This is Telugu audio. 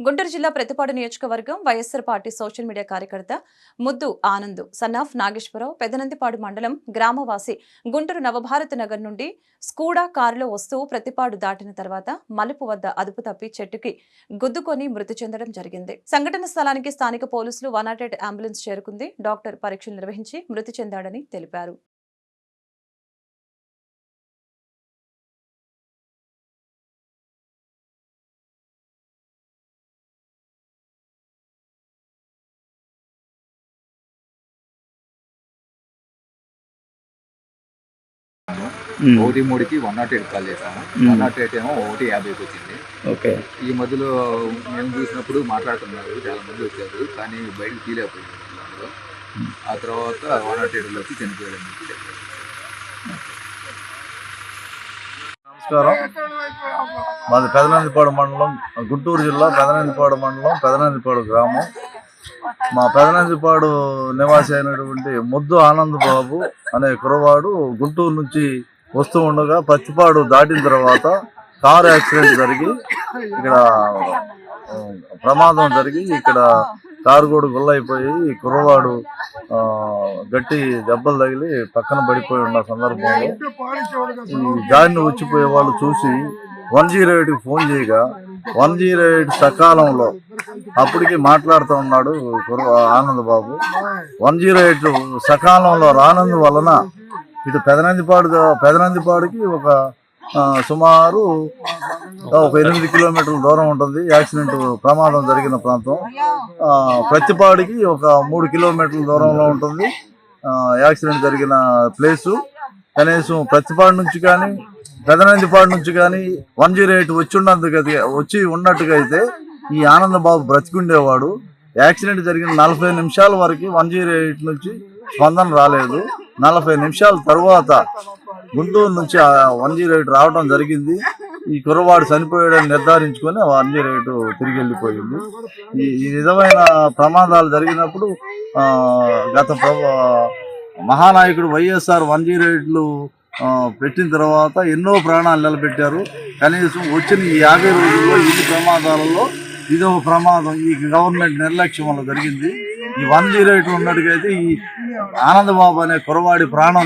గుంటూరు జిల్లా ప్రతిపాడు నియోజకవర్గం వైఎస్సార్ పార్టీ సోషల్ మీడియా కార్యకర్త ముద్దు ఆనంద్ సన్నాఫ్ నాగేశ్వరరావు పెదనందిపాడు మండలం గ్రామవాసి గుంటూరు నవభారత్ నగర్ నుండి స్కూడా కారులో వస్తూ ప్రతిపాడు దాటిన తర్వాత మలుపు వద్ద అదుపు తప్పి చెట్టుకి గుద్దుకొని మృతి చెందడం జరిగింది. సంఘటన స్థలానికి స్థానిక పోలీసులు వన్ అంబులెన్స్ చేరుకుంది. డాక్టర్ పరీక్షలు నిర్వహించి మృతి చెందాడని తెలిపారు. ఒకటి మూడుకి వన్ నాట్ ఎయిట్ కాల్ చేశాను. వన్ నాట్ ఎయిట్ ఏమో ఒకటి యాభైకి వచ్చింది. ఓకే. ఈ మధ్యలో మేము చూసినప్పుడు మాట్లాడుతున్నారు చాలా మంది వచ్చారు కానీ బయటకు తీలేకపోయింది ఆ తర్వాత వన్ నాట్ ఎయిట్లో వచ్చి చనిపోయాడు నమస్కారం. మాది పెదనందిపాడు మండలం గుంటూరు జిల్లా పెదనందిపాడు మండలం పెదనందిపాడు గ్రామం. మా పెదనందిపాడు నివాసి అయినటువంటి ముద్దు ఆనంద్ బాబు అనే కురవాడు గుంటూరు నుంచి వస్తూ ఉండగా పచ్చిపాడు దాటిన తర్వాత కార్ యాక్సిడెంట్ జరిగి ఇక్కడ ప్రమాదం జరిగి ఇక్కడ కారు కూడా గుల్లైపోయి కుర్రవాడు గట్టి దెబ్బలు తగిలి పక్కన పడిపోయి ఉన్న సందర్భంలో ఈ దారిని వచ్చిపోయే వాళ్ళు చూసి వన్ జీరో ఎయిట్కి ఫోన్ చేయగా వన్ జీరో ఎయిట్ సకాలంలో అప్పటికి మాట్లాడుతూ ఉన్నాడు Anand Babu one zero eight సకాలంలో రానందు వలన ఇటు పెదనందిపాడు పెదనందిపాడుకి ఒక సుమారు ఒక ఎనిమిది కిలోమీటర్ల దూరం ఉంటుంది. యాక్సిడెంట్ ప్రమాదం జరిగిన ప్రాంతం. ప్రతిపాడికి ఒక మూడు కిలోమీటర్ల దూరంలో ఉంటుంది. యాక్సిడెంట్ జరిగిన ప్లేసు. కనీసం ప్రతిపాడు నుంచి కానీ పెదనందిపాడు నుంచి కానీ వన్ జీరో ఎయిట్ వచ్చి ఉన్నందుకు వచ్చి ఉన్నట్టుగా అయితే ఈ ఆనంద బాబు బ్రతికుండేవాడు. యాక్సిడెంట్ జరిగిన నలభై నిమిషాల వరకు వన్ జీరో ఎయిట్ నుంచి స్పందన రాలేదు. నలభై నిమిషాల తర్వాత గుంటూరు నుంచి వన్ జీరో ఎయిట్ రావడం జరిగింది. ఈ కుర్రవాడు చనిపోయాడని నిర్ధారించుకొని వన్ జీరో ఎయిట్ తిరిగి వెళ్ళిపోయింది. ఈ ఈ విధమైన ప్రమాదాలు జరిగినప్పుడు గత మహానాయకుడు వైఎస్ఆర్ వన్ జీరో ఎయిట్లు పెట్టిన తర్వాత ఎన్నో ప్రాణాలు నిలబెట్టారు. కనీసం వచ్చిన ఈ యాభై రోజుల్లో ఇన్ని ప్రమాదాలలో ఇదో ప్రమాదం ఈ గవర్నమెంట్ నిర్లక్ష్యం వల్ల జరిగింది. ఈ వన్ జీరో ఎయిట్ ఉన్నట్టుగా అయితే ఈ ఆనందబాబు అనే కురవాడి ప్రాణం